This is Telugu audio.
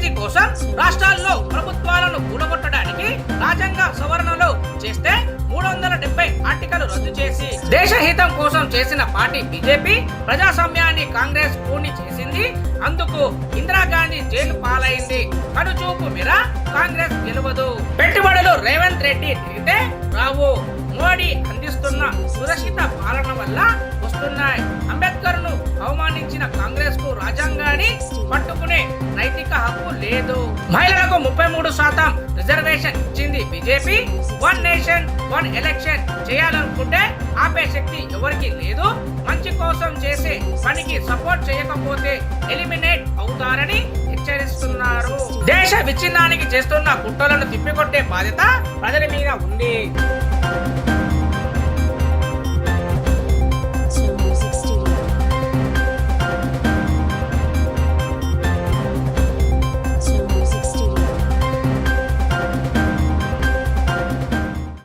అభివృద్ధి కోసం రాష్ట్రాల్లో ప్రభుత్వాలను కూడగొట్టడానికి రాజ్యాంగ సవరణలు చేస్తే మూడు వందల డెబ్బై ఆర్టికల్ రద్దు చేసి దేశహితం కోసం చేసిన పార్టీ బీజేపీ ప్రజాస్వామ్యాన్ని కాంగ్రెస్ పూర్ణి చేసింది. అందుకు ఇందిరాగాంధీ జైలు పాలైంది. కడుచూపు మీద కాంగ్రెస్ గెలవదు. పెట్టుబడులు రేవంత్ రెడ్డి తిరిగితే రావు. మోడీ అందిస్తున్న రాజ్యాంగాన్ని పట్టుకునే నైతిక హక్కు లేదు. మహిళలకు ముప్పై మూడు శాతం రిజర్వేషన్ ఇచ్చింది BJP. One nation one election చేయాలనుకుంటే ఆపే శక్తి ఎవరికి లేదు. మంచి కోసం చేసే పనికి సపోర్ట్ చేయకపోతే ఎలిమినేట్ అవుతారని హెచ్చరిస్తున్నారు. దేశ విచ్ఛిన్నానికి చేస్తున్న కుట్రలను తిప్పికొట్టే బాధ్యత ప్రజల మీద ఉంది.